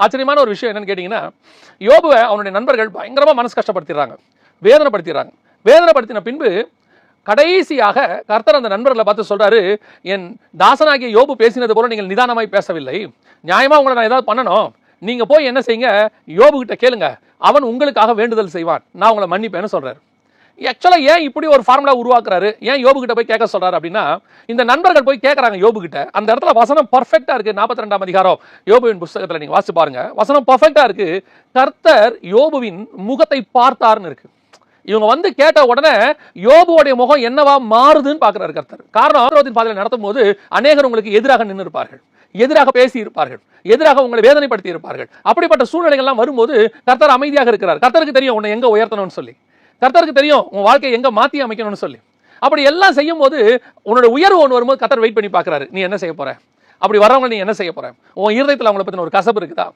ஆச்சரியமான ஒரு விஷயம் என்னன்னு கேட்டிங்கன்னா யோபுவை அவனுடைய நண்பர்கள் பயங்கரமாக மனசு கஷ்டப்படுத்திடுறாங்க வேதனைப்படுத்திடுறாங்க. வேதனைப்படுத்தின பின்பு கடைசியாக கர்த்தர் அந்த நண்பர்களை பார்த்து சொல்கிறாரு என் தாசனாகிய யோபு பேசினது போல நீங்கள் நிதானமாய் பேசவில்லை. நியாயமாக உங்களை நான் ஏதாவது பண்ணணும். நீங்கள் போய் என்ன செய்யுங்க? யோபு கேளுங்க. அவன் உங்களுக்காக வேண்டுதல் செய்வான். நான் உங்களை மன்னிப்பேன்னு சொல்றாரு. ஆக்சுவலாக ஏன் இப்படி ஒரு ஃபார்முலா உருவாக்குறாரு? ஏன் யோபுகிட்ட போய் கேட்க சொல்கிறாரு அப்படின்னா இந்த நண்பர்கள் போய் கேட்கறாங்க யோபுகிட்ட அந்த இடத்துல வசனம் பர்ஃபெக்டாக இருக்கு. நாற்பத்தி ரெண்டாம் அதிகாரம். யோபுவின் புஸ்தகத்துல நீங்க வாசி பாருங்க. வசனம் பர்ஃபெக்டா இருக்கு. கர்த்தர் யோபுவின் முகத்தை பார்த்தார்னு இருக்கு. இவங்க வந்து கேட்ட உடனே யோபுவோடைய முகம் என்னவா மாறுதுன்னு பார்க்குறாரு கர்த்தர். காரணம் ஆரோத்தின் பாதையில் நடத்தும் போது அநேகர் உங்களுக்கு எதிராக நின்று இருப்பார்கள் எதிராக பேசி இருப்பார்கள் எதிராக உங்களை வேதனைப்படுத்தி இருப்பார்கள் அப்படிப்பட்ட சூழ்நிலைகள்லாம் வரும்போது கர்த்தர் அமைதியாக இருக்கிறார். கர்த்தருக்கு தெரியும் உன்னை எங்க உயர்த்தணும்னு சொல்லி. கர்த்தருக்கு தெரியும் உன் வாழ்க்கையை எங்க மாத்தி அமைக்கணும்னு சொல்லி. அப்படி எல்லாம் செய்யும் போது உன்னோட உயர்வு ஒன்று வரும்போது கர்த்தர் வெயிட் பண்ணி பார்க்குறாரு. நீ என்ன செய்ய போற? அப்படி வரவங்க நீ என்ன செய்ய போற? உன் இருதயத்தில் அவங்கள பத்தின ஒரு கசப்பு இருக்குதா?